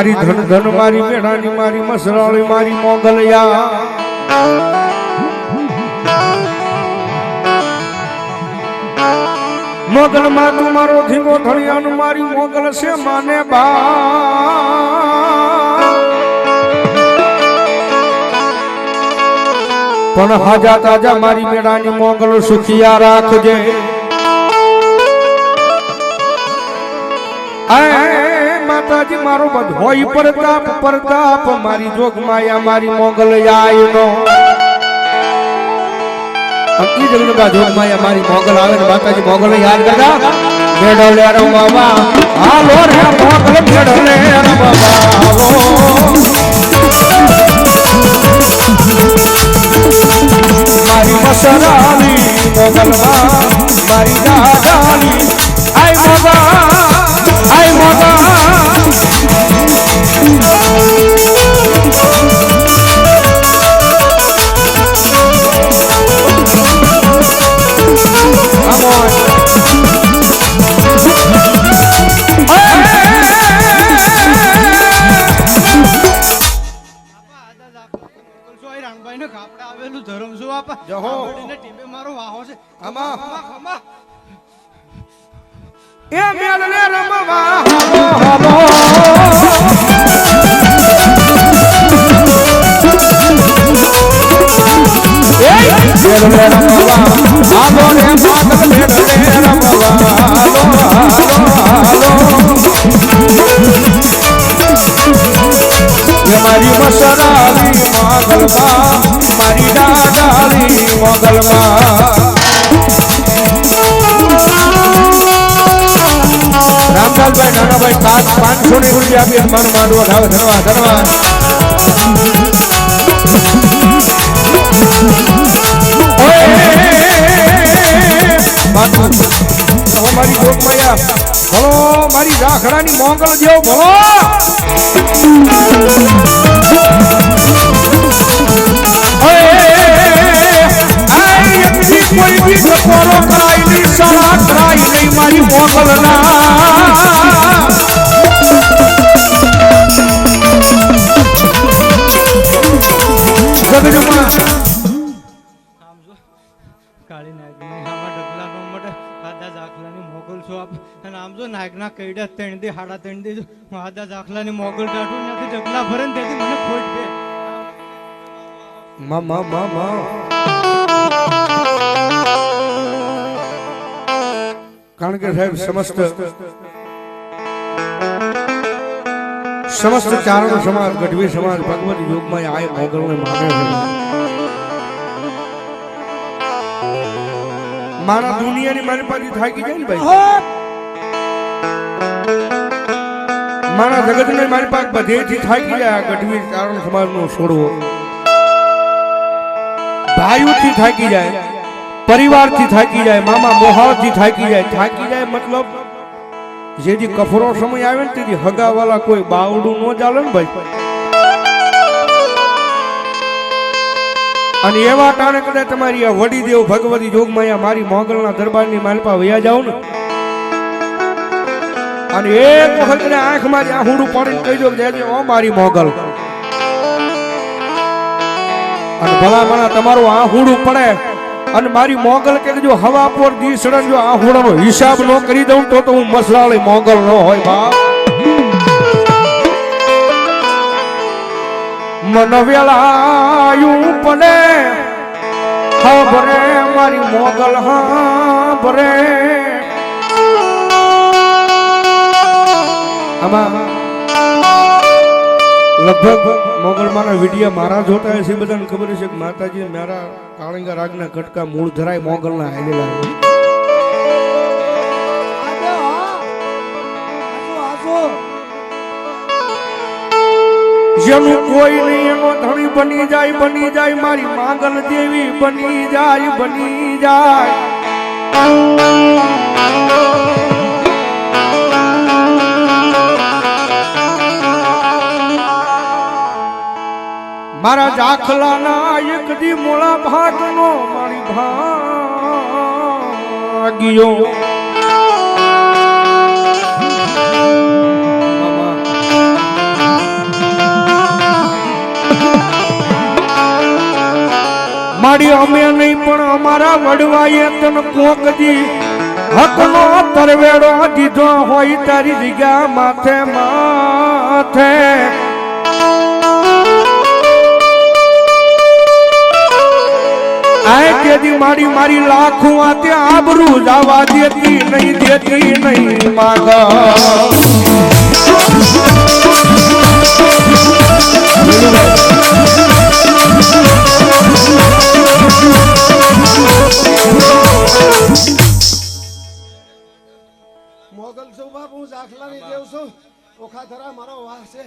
મારી ધન ધન, મારી મેળાની, મારી મસરાળી, મારી મોગલયા મોગલ માં તું મારો ધીંગો ધણિયાનું, મારી મોગલ છે માને બા પણ હાજા તાજા મારી મેળાની મોગલ સુખિયા રાખજે. આય માતાજી, મારો બધોય પ્રતાપ પ્રતાપ, મારી જોગ માયા, મારી મોગલ આયનો ઈ જગદંબા જોગ માયા, મારી મોગલ આવે ને માતાજી મોગલ યાદ કરતા મેળો લે રો બાબા. હાલો રે મોગલ મેળો લે રો બાબા. હાલો મારી મસરાની મોગલમાં, મારી દાદાની. આય મોગા આમાં. ખમા, ખમા. એ લે રમવા હાલો હાલો એ મારી મસરાલી મોગલમાં મારી દાદાલી મોગલમાં રામલાલભાઈ નાનાભાઈ પાંચ પાંચસો ની રૂપિયા આપી હનુમાન માંડવો ધાવે ધનવા ધનવા મારી જોગ માયા ભલો મારી રાખડાની મોગલ જેવો ભલો. કોઈ નહીં મારી મોગલ ના નાગના કઈડા ત્રણ દે હાડા ત્રણ દે જો દાખલા ને મોગલ ટાટું નથી જગલા ભરે ને તેથી મને ખોટ બે મામા મામા કારણ કે સાહેબ સમસ્ત સમસ્ત ચારણ સમાજ ગઢવી સમાજ ભગવત યુગમાં આ મોગલને માને છે. મારા દુનિયાની મારી પાસે થાકી જાય ને ભાઈ? મારા જગત ને મારી પાસે બધેથી થાકી આ ગઢવી ચારણ સમાજનો છોડવો. ભાઈઓથી થાકી જાય પરિવારથી થાકી જાય, મામા મોહાળથી થાકી જાય. થાકી જાય મતલબ જેથી કફરો સમય આવે ને તેથી હગાવાલા કોઈ બાવડું ન ચાલે ને ભાઈ. અને એવા ટાણે કદાચ તમારી આ વડી દેવ ભગવતી જોગમાં મારી મોગલના દરબારની માલપા વયા જાવ ને અને એક વખત આંખ મારી આહુડું પાડીને કહી દો જયજી, ઓ મારી મોગલ. અને ભલા ભલા તમારું આહુડું પડે. અને મારી મોગલ કે જો હવા પર દીસડન જો આહુડાનો હિસાબ ન કરી દઉં તો તો હું મસલાળી મોગલ ન હોય બાપ. મન વેલાયું પડે. ખબરે મારી મોગલ હા ભરે. આમાં લગભગ મોગલમાના વિડીયા મારા જોતા હશે બધાને ખબર છે કે માતાજી મારા કાળંગા રાગના કટકા મૂળ ધરાય મોગલના આવેલા. જેનું કોઈ નહીં એનો ધણી બની જાય બની જાય મારી માંગલ દેવી બની જાય બની જાય. મારા જાખલાના એક દી મોળા ભાગનો મારી ભાગ્યો. મારી અમે નહીં, પણ અમારા વડવાએ તન કોક દી હકનો તરવેડો દીધો હોય તારી જગ્યા માથે માથે. આય કેદી મારી મારી લાખું આ ત્યાં આબરૂ જવા દેતી નહીં દેતી નહીં માગ. મોગલ છું બાપ હું દાખલાની દેવ છું. ઓખા થરા મારો વાહ છે.